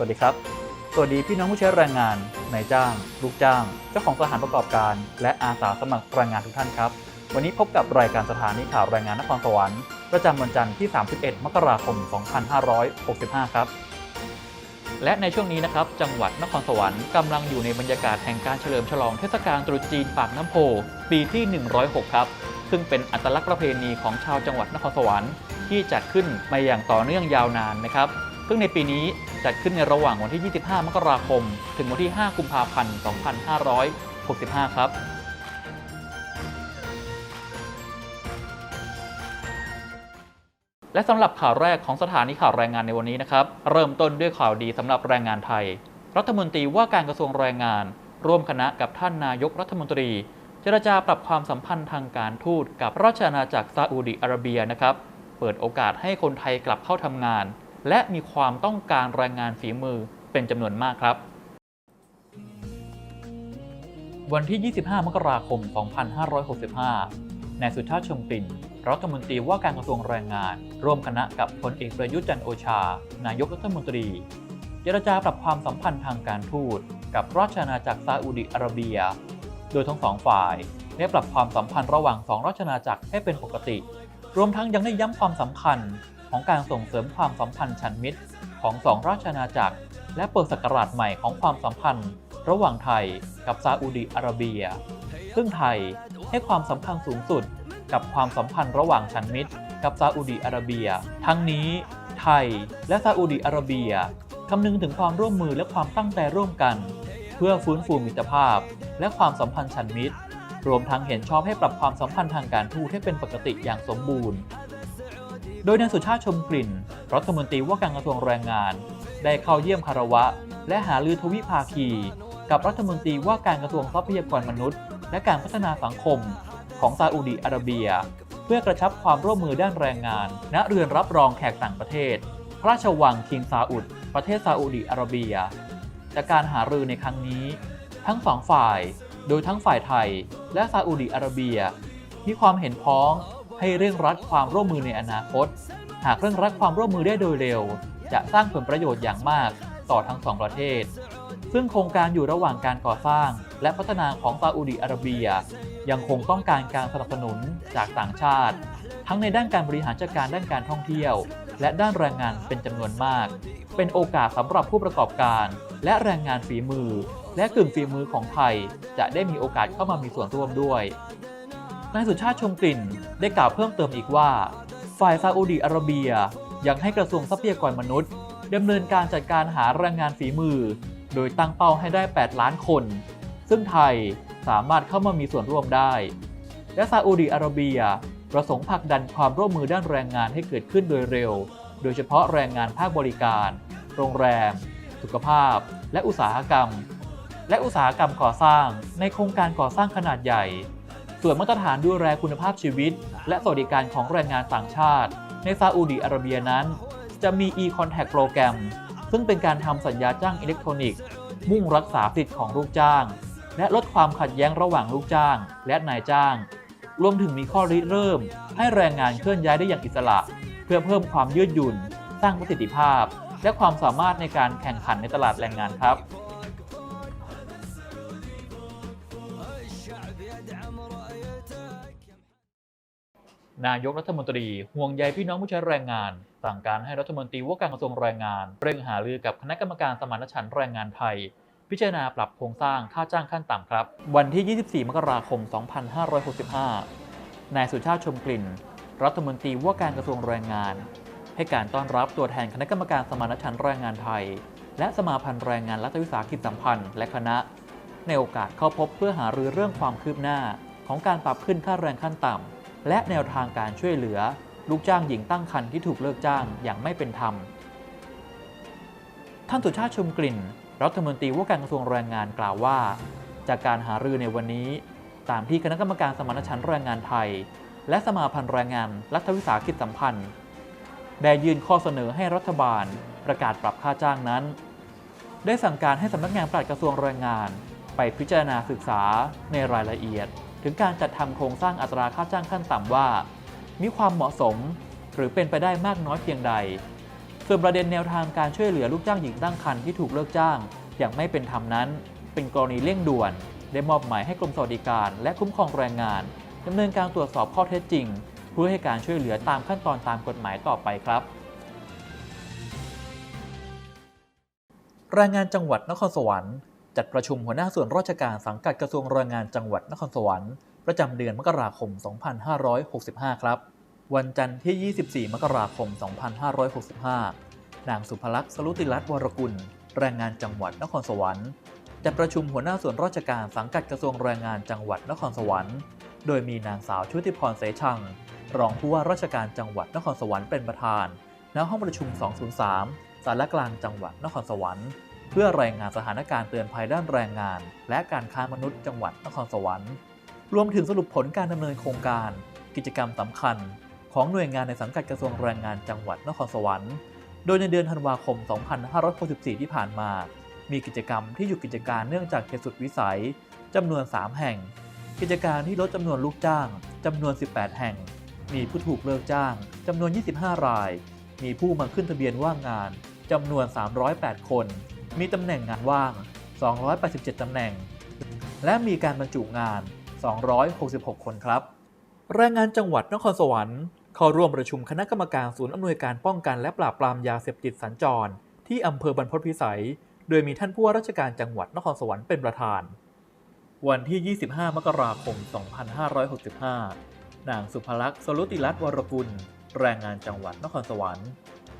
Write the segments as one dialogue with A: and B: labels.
A: สวัสดีครับ สวัสดีพี่น้องผู้ใช้แรงงาน นายจ้าง ลูกจ้าง เจ้าของสถานประกอบการ และอาสาสมัครแรงงานทุกท่านครับ วันนี้พบกับรายการสถานีข่าวแรงงานนครสวรรค์ประจำวันจันทร์ที่ 31 มกราคม 2565 ครับ และในช่วงนี้นะครับ จังหวัดนครสวรรค์กำลังอยู่ในบรรยากาศแห่งการเฉลิมฉลองเทศกาลตรุษจีนปากน้ำโพ ปีที่ 106 ครับ ซึ่งเป็นอัตลักษณ์ประเพณีของชาวจังหวัดนครสวรรค์ที่จัดขึ้นมาอย่างต่อเนื่องยาวนานนะครับ ซึ่งในปีนี้จัดขึ้นในระหว่างวันที่ 25 มกราคม ถึงวันที่ 5 กุมภาพันธ์ 2565 ครับและสำหรับข่าวแรกของสถานีข่าวแรงงานในวันนี้นะครับ เริ่มต้นด้วยข่าวดีสำหรับแรงงานไทย รัฐมนตรีว่าการกระทรวงแรงงาน ร่วมคณะกับท่านนายกรัฐมนตรี เจรจาปรับความสัมพันธ์ทางการทูตกับราชอาณาจักรซาอุดิอาระเบียนะครับ เปิดโอกาสให้คนไทยกลับเข้าทำงาน และมีความต้องการแรงงานฝีมือเป็นจำนวนมากครับ วันที่ 25 มกราคม 2565 นายสุชาติชมกลิ่นรัฐมนตรีว่าการกระทรวงแรงงาน ร่วมคณะกับพลเอกประยุทธ์จันโอชา นายกรัฐมนตรีเจรจาปรับความสัมพันธ์ทางการทูต กับราชอาณาจักรซาอุดิอาระเบีย โดยทั้งสองฝ่ายได้ปรับความสัมพันธ์ระหว่างสองราชอาณาจักรให้เป็นปกติ รวมทั้งยังได้ย้ำความสำคัญ ของการส่งเสริมความสัมพันธ์ชันมิตรของสองราชอาณาจักร และเปิดศักราชใหม่ของความสัมพันธ์ ระหว่างไทยกับซาอุดิอาระเบีย ซึ่งไทยให้ความสำคัญสูงสุดกับความสัมพันธ์ระหว่างชันมิตร กับซาอุดิอาระเบีย ทั้งนี้ ไทยและซาอุดิอาระเบียคำนึงถึงความร่วมมือและความตั้งใจร่วมกัน เพื่อฟื้นฟูมิตรภาพ และความสัมพันธ์ชันมิตร รวมทั้งเห็นชอบให้ปรับความสัมพันธ์ทางการทูตให้เป็นปกติอย่างสมบูรณ์ โดยนายสุชาติชมกลิ่น รัฐมนตรีว่าการกระทรวงแรงงาน ได้เข้าเยี่ยมคารวะ และหาลือทวิภาคี กับรัฐมนตรีว่าการกระทรวงทรัพยากรมนุษย์ และการพัฒนาสังคม ของซาอุดิอาระเบีย เพื่อกระชับความร่วมมือด้านแรงงาน ณเรือนรับรองแขกต่างประเทศ พระราชวังคิงซาอุด ประเทศซาอุดิอาระเบีย จากการหารือในครั้งนี้ ทั้งสองฝ่าย โดยทั้งฝ่ายไทย และซาอุดิอาระเบีย มีความเห็นพ้อง ให้เร่งรัดความร่วมมือในอนาคต หากเร่งรัดความร่วมมือได้โดยเร็ว จะสร้างผลประโยชน์อย่างมากต่อทั้งสองประเทศ ซึ่งโครงการอยู่ระหว่างการก่อสร้าง และพัฒนาของซาอุดิอาระเบีย ยังคงต้องการการสนับสนุนจากต่างชาติ ทั้งในด้านการบริหารจัดการด้านการท่องเที่ยว และด้านแรงงานเป็นจำนวนมาก เป็นโอกาสสำหรับผู้ประกอบการ และแรงงานฝีมือ และกึ่งฝีมือของไทย จะได้มีโอกาสเข้ามามีส่วนร่วมด้วย นายสุชาติชมกลิ่นได้กล่าวเพิ่มเติมอีกว่า ฝ่ายซาอุดิอาระเบียยังให้กระทรวงทรัพยากรมนุษย์ดำเนินการจัดการหาแรงงานฝีมือ โดยตั้งเป้าให้ได้ 8 ล้านคน ซึ่งไทยสามารถเข้ามามีส่วนร่วมได้ และซาอุดิอาระเบียประสงค์ผลักดันความร่วมมือด้านแรงงานให้เกิดขึ้นโดยเร็ว โดยเฉพาะแรงงานภาคบริการ โรงแรม สุขภาพ และอุตสาหกรรม และอุตสาหกรรมก่อสร้างในโครงการก่อสร้างขนาดใหญ่ ส่วนมาตรฐานดูแลคุณภาพชีวิต และสวัสดิการของแรงงานต่างชาติ ในซาอุดิอาระเบียนั้น จะมี e-contact โปรแกรม ซึ่งเป็นการทำสัญญาจ้างอิเล็กทรอนิกส์ มุ่งรักษาสิทธิ์ของลูกจ้าง และลดความขัดแย้งระหว่างลูกจ้าง และนายจ้าง รวมถึงมีข้อริเริ่ม ให้แรงงานเคลื่อนย้ายได้อย่างอิสระ เพื่อเพิ่มความยืดหยุ่น สร้างประสิทธิภาพ และความสามารถในการแข่งขันในตลาดแรงงานครับ นายกรัฐมนตรีห่วงใยพี่น้องผู้ใช้แรงงาน สั่งการให้รัฐมนตรีว่าการกระทรวงแรงงาน เร่งหารือกับคณะกรรมการสมานฉันท์แรงงานไทย พิจารณาปรับโครงสร้างค่าจ้างขั้นต่ำครับ วันที่ 24 มกราคม 2565 นายสุชาติชมกลิ่น รัฐมนตรีว่าการกระทรวงแรงงาน ให้การต้อนรับตัวแทนคณะกรรมการสมานฉันท์แรงงานไทย และสมาพันธ์แรงงานรัฐวิสาหกิจสัมพันธ์และคณะ ในโอกาสเข้าพบเพื่อหารือเรื่องความคืบหน้า ของการปรับขึ้นค่าแรงขั้นต่ำ และแนวทางการช่วยเหลือ ลูกจ้างหญิงตั้งครรภ์ที่ถูกเลิกจ้างอย่างไม่เป็นธรรม ท่านสุชาติชมกลิ่น รัฐมนตรีว่าการกระทรวงแรงงานกล่าวว่า จากการหารือในวันนี้ ตามที่คณะกรรมการสมานฉันท์แรงงานไทย และสมาพันธ์แรงงานรัฐวิสาหกิจสัมพันธ์ ได้ยื่นข้อเสนอให้รัฐบาลประกาศปรับค่าจ้างนั้น ได้สั่งการให้สำนักงานปลัดกระทรวงแรงงาน ไปพิจารณาศึกษาในรายละเอียด ถึงการจัดทำโครงสร้างอัตราค่าจ้างขั้นต่ำว่า มีความเหมาะสมหรือเป็นไปได้มากน้อยเพียงใด ส่วนประเด็นแนวทางการช่วยเหลือลูกจ้างหญิงตั้งครรภ์ที่ถูกเลิกจ้าง อย่างไม่เป็นธรรมนั้น เป็นกรณีเร่งด่วน ได้มอบหมายให้กรมสวัสดิการ และคุ้มครองแรงงานดำเนินการตรวจสอบข้อเท็จจริง เพื่อให้การช่วยเหลือตามขั้นตอนตามกฎหมายต่อไปครับแรงงานจังหวัดนครสวรรค์ จัดประชุมหัวหน้าส่วนราชการสังกัดกระทรวงแรงงานจังหวัดนครสวรรค์ประจำเดือนมกราคม 2565 ครับ วันจันทร์ที่ 24 มกราคม 2565 นางสุภลักษณ์สรุติรัตน์วรกุล แรงงานจังหวัดนครสวรรค์จัดประชุมหัวหน้าส่วนราชการสังกัดกระทรวงแรงงานจังหวัดนครสวรรค์ โดยมีนางสาวชุติพรเสชัง รองผู้ว่าราชการจังหวัดนครสวรรค์เป็นประธาน ณ ห้องประชุม 203สารกลางจังหวัดนครสวรรค์ เพื่อรายงานสถานการณ์เตือนภัยด้านแรงงาน และการค้ามนุษย์จังหวัดนครสวรรค์ รวมถึงสรุปผลการดำเนินโครงการ กิจกรรมสำคัญ ของหน่วยงานในสังกัดกระทรวงแรงงานจังหวัดนครสวรรค์ โดยในเดือนธันวาคม 2564 ที่ผ่านมา มีกิจกรรมที่หยุดกิจการเนื่องจากเหตุสุดวิสัยจำนวน 3 แห่ง กิจการที่ลดจำนวนลูกจ้างจำนวน 18 แห่ง มีผู้ถูกเลิกจ้างจำนวน 25 ราย มีผู้มาขึ้นทะเบียนว่างงานจำนวน 308 คน มีตำแหน่งงานว่าง 287 ตำแหน่ง และมีการบรรจุงาน 266 คนครับ แรงงานจังหวัดนครสวรรค์เข้าร่วมประชุมคณะกรรมการศูนย์อำนวยการป้องกันและปราบปรามยาเสพติดสัญจร ที่อำเภอบรรพตพิสัย โดยมีท่านผู้ว่าราชการจังหวัดนครสวรรค์เป็นประธาน วันที่ 25 มกราคม 2565 นางสุภลักษณ์สรุติรัตน์วรกุล แรงงานจังหวัดนครสวรรค์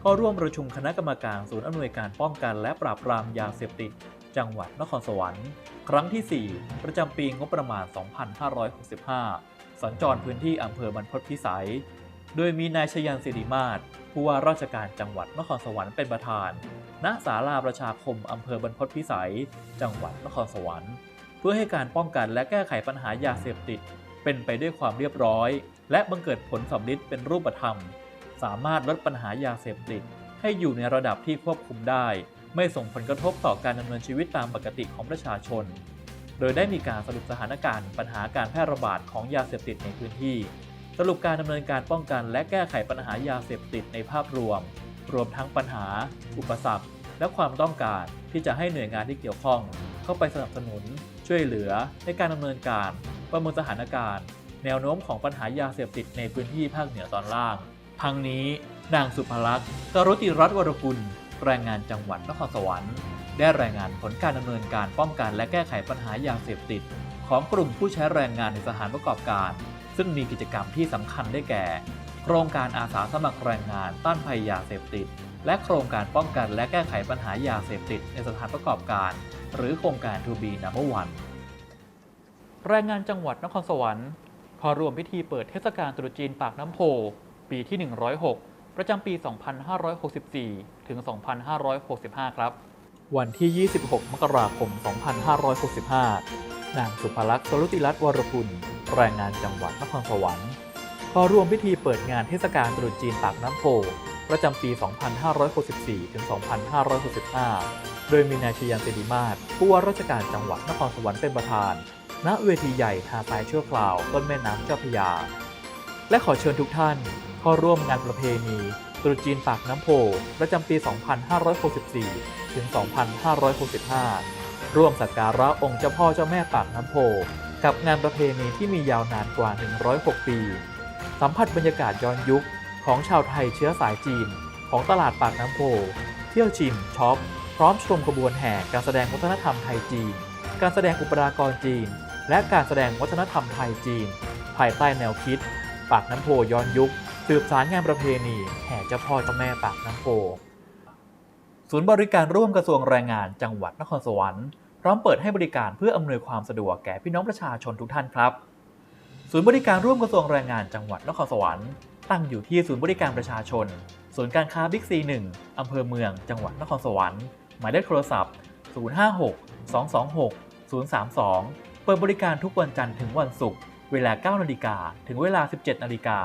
A: เข้าร่วมประชุมคณะกรรมการศูนย์อำนวยการป้องกันและปราบปรามยาเสพติด จังหวัดนครสวรรค์ ครั้งที่ 4 ประจำปีงบประมาณ 2565 สัญจรพื้นที่อำเภอบรรพตพิสัย โดยมีนายชยันสิริมาศผู้ว่าราชการจังหวัดนครสวรรค์เป็นประธาน ณ ศาลาประชาคมอำเภอบรรพตพิสัย จังหวัดนครสวรรค์ เพื่อให้การป้องกันและแก้ไขปัญหายาเสพติด เป็นไปด้วยความเรียบร้อย และบังเกิดผลสำลิดเป็นรูปธรรม สามารถลดปัญหายาเสพติด ให้อยู่ในระดับที่ควบคุมได้ ไม่ส่งผลกระทบต่อการดำเนินชีวิตตามปกติของประชาชน โดยได้มีการสรุปสถานการณ์ปัญหาการแพร่ระบาดของยาเสพติดในพื้นที่ สรุปการดำเนินการป้องกันและแก้ไขปัญหายาเสพติดในภาพรวม รวมทั้งปัญหา อุปสรรค และความต้องการที่จะให้หน่วยงานที่เกี่ยวข้อง เข้าไปสนับสนุน ช่วยเหลือ ในการดำเนินการ ประเมินสถานการณ์ แนวโน้มของปัญหายาเสพติดในพื้นที่ภาคเหนือตอนล่าง ทั้งนี้นางสุภลักษณ์กรุติรัตน์วรกุลแรงงานจังหวัดนครสวรรค์ ได้รายงานผลการดำเนินการป้องกันและแก้ไขปัญหายาเสพติด ของกลุ่มผู้ใช้แรงงานในสถานประกอบการ ซึ่งมีกิจกรรมที่สำคัญได้แก่ โครงการอาสาสมัครแรงงานต้านภัยยาเสพติด และโครงการป้องกันและแก้ไขปัญหายาเสพติดในสถานประกอบการ หรือโครงการ To be number one แรงงานจังหวัดนครสวรรค์ขอรวมพิธีเปิดเทศกาลตรุษจีนปากน้ำโพ ปีที่ 106 ประจำปี 2564 ถึง 2565 ครับ วันที่ 26 มกราคม 2565 นางสุภลักษณ์สรุติรัตน์วรกุลแรงงานจังหวัดนครสวรรค์ขอร่วมพิธีเปิดงานเทศกาลตรุษจีนปากน้ำโพประจำปี 2564 ถึง 2565 โดยมีนายชยันเตดิมาศผู้ว่าราชการจังหวัดนครสวรรค์เป็นประธาน ณ เวทีใหญ่หาดทรายชั่วคราวต้นแม่น้ำเจ้าพระยา และขอเชิญทุกท่านเข้าร่วมงานประเพณีตรุษจีนปากน้ำโพประจำปี 2564 ถึง 2565 ร่วมสักการะองค์เจ้าพ่อเจ้าแม่ปากน้ำโพ กับงานประเพณีที่มียาวนานกว่า 106 ปี สัมผัสบรรยากาศย้อนยุคของชาวไทยเชื้อสายจีน ของตลาดปากน้ำโพ เที่ยวชิมช็อป พร้อมชมขบวนแห่การแสดงวัฒนธรรมไทยจีน การแสดงอุปรากรจีน และการแสดงวัฒนธรรมไทยจีน ภายใต้แนวคิด ปากน้ำโพย้อนยุค สืบสารงานประเพณีแห่เจ้าพ่อเจ้าแม่ปากน้ำโพ ศูนย์บริการร่วมกระทรวงแรงงานจังหวัดนครสวรรค์พร้อมเปิดให้บริการเพื่ออำนวยความสะดวกแก่พี่น้องประชาชนทุกท่านครับ ศูนย์บริการร่วมกระทรวงแรงงานจังหวัดนครสวรรค์ตั้งอยู่ที่ศูนย์บริการประชาชน ศูนย์การค้าบิ๊กซี1อำเภอเมือง จังหวัดนครสวรรค์ หมายเลขโทรศัพท์ 056 226 032 เปิดบริการทุกวันจันทร์ถึงวันศุกร์ เวลา 9 นาฬิกาถึงเวลา 17 นาฬิกา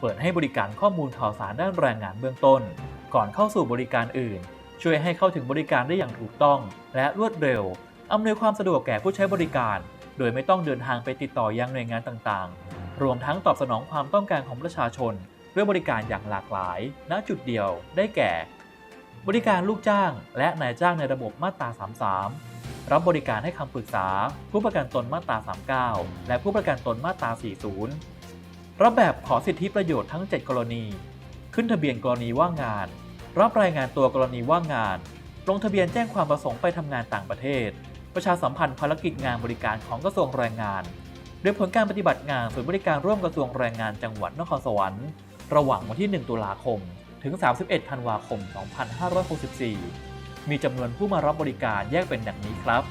A: เปิดให้บริการข้อมูลข่าวสารด้านแรงงานเบื้องต้น ก่อนเข้าสู่บริการอื่น ช่วยให้เข้าถึงบริการได้อย่างถูกต้อง และรวดเร็ว อำนวยความสะดวกแก่ผู้ใช้บริการ โดยไม่ต้องเดินทางไปติดต่อยังหน่วยงานต่างๆ รวมทั้งตอบสนองความต้องการของประชาชน ด้วยบริการอย่างหลากหลาย ณ จุดเดียว ได้แก่ บริการลูกจ้าง และนายจ้างในระบบมาตรา 33 รับบริการให้คำปรึกษา ผู้ประกันตนมาตรา 39 และผู้ประกันตนมาตรา 40 รับแบบขอสิทธิประโยชน์ทั้ง 7 กรณี ขึ้นทะเบียนกรณีว่างงาน รับรายงานตัวกรณีว่างงาน ลงทะเบียนแจ้งความประสงค์ไปทำงานต่างประเทศ ประชาสัมพันธ์ภารกิจงานบริการของกระทรวงแรงงาน โดยผลการปฏิบัติงานศูนย์บริการร่วมกระทรวงแรงงานจังหวัดนครสวรรค์ ระหว่างวันที่ 1 ตุลาคม ถึง 31 ธันวาคม 2564 มีจำนวนผู้มารับบริการแยกเป็นดังนี้ครับ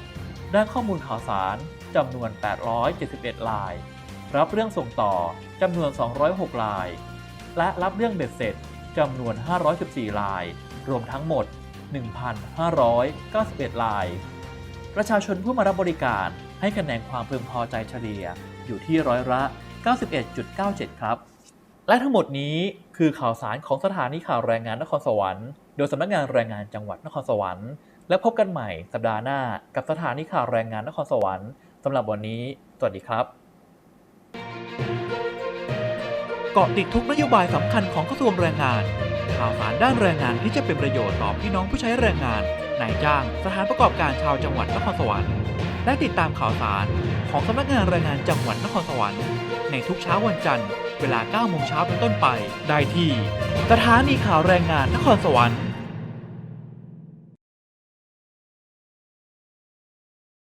A: ด้านข้อมูลข่าวสารจำนวน 871ลาย รับเรื่องส่งต่อจำนวน 206ลาย และรับเรื่องเบ็ดเสร็จจำนวน 514ลาย รวมทั้งหมด 1,591ลาย ประชาชนผู้มารับบริการให้คะแนนความพึงพอใจเฉลี่ยอยู่ที่ร้อยละ 91.97 ครับ และทั้งหมดนี้คือข่าวสารของสถานีข่าวแรงงานนครสวรรค์ โดยสำนักงานแรงงานจังหวัดนครสวรรค์ และพบกันใหม่สัปดาห์หน้ากับสถานีข่าวแรงงานนครสวรรค์สำหรับวันนี้ สวัสดีครับเกาะติดทุกนโยบายสำคัญของกระทรวงแรงงาน ข่าวสารด้านแรงงานที่จะเป็นประโยชน์ต่อพี่น้องผู้ใช้แรงงานนายจ้าง สถานประกอบการชาวจังหวัดนครสวรรค์และติดตามข่าวสารของสำนักงานแรงงานจังหวัดนครสวรรค์ในทุกเช้าวันจันทร์ เวลา 9 โมงเช้าเป็นต้นไป ได้ที่ สถานีข่าวแรงงานนครสวรรค์